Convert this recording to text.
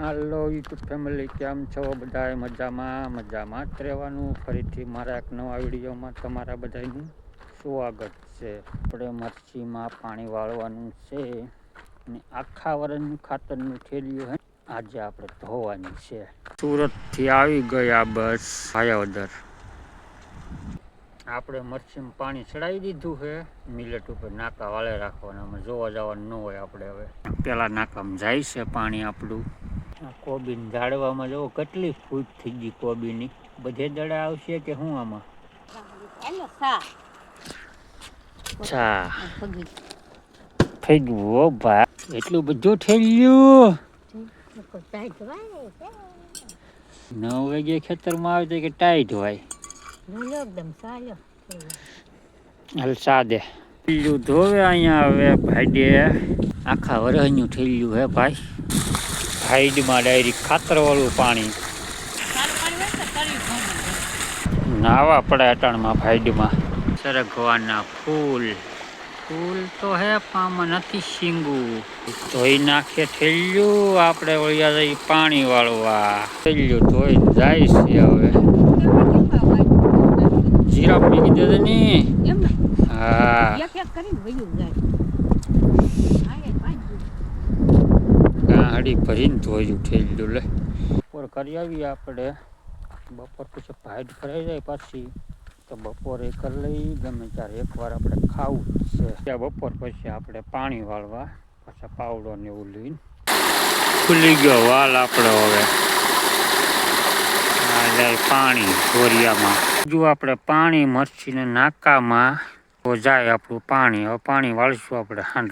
હાલો YouTube family કેમ છો? બધાએ મજામાં મજામાં જ રહેવાનું. ફરીથી મારા એક નવા વિડીયોમાં તમારા બધાનું સ્વાગત છે. આપણે મરચીમાં પાણી વાળવાનું છે અને આખા વરસનું ખાતરનું થેલ્યું હે આજે આપણે ધોવાની છે. સુરતથી આવી ગયા બસ હાયાવદર આપણે મરચીમાં પાણી ચડાવી દીધું છે મિલેટ ઉપર નાકા વાળે રાખવાના. જોવા જવાનું ન હોય આપણે હવે. પેલા નાકામાં જાય છે પાણી આપણું. કોબીન ઝાડવામાં જો કેટલી ફૂટ થઈ ગઈ કોબીની. બધે દડા આવશે કે શું આમાં? થઈ ગયું ભાઈ. એટલું બધું થઈ ગયું. નવ વાગે ખેતરમાં આવે તો કે ટાઈટ હોય. હાલ સાદે ધોવે અહીંયા હવે ભાઈ આખા વરહનું થઈ ગયું હે ભાઈ. ભાઈડમાં ડાયરેક્ટ ખાતરવાળું પાણી. નાવા પડે અટાણમાં ભાઈડમાં. સરગવાના ફૂલ. ફૂલ તો હે પામાં નથી શીંગું. ધોઈ નાખીએ થેલ્યું આપણે વળ્યા જઈ પાણી વાળવા. થેલિયું ધોઈને જાય છે હવે. જીરા ની એમ ને. હા એક એક કરીને વયું જાય હા એ પાંચ ગાડી ભરીને ધોઈ ઉઠેલું લે. બપોર કરી આવીએ આપણે. બપોર પછી ભાઈટ ફરાઈ જાય પાછી. તો બપોરે કરી લઈ ગમે ત્યારે એકવાર આપણે ખાવું છે. ત્યાં બપોર પછી આપણે પાણી વાળવા પાછા પાવડો ને એવું લઈને. ખુલી ગયો વાલ આપણો હવે. આ જાય પાણી ધોરિયામાં જો આપણે પાણી મરચીને નાકામાં તો જાય આપણું પાણી. હવે પાણી વાળશું આપણે હાંડ.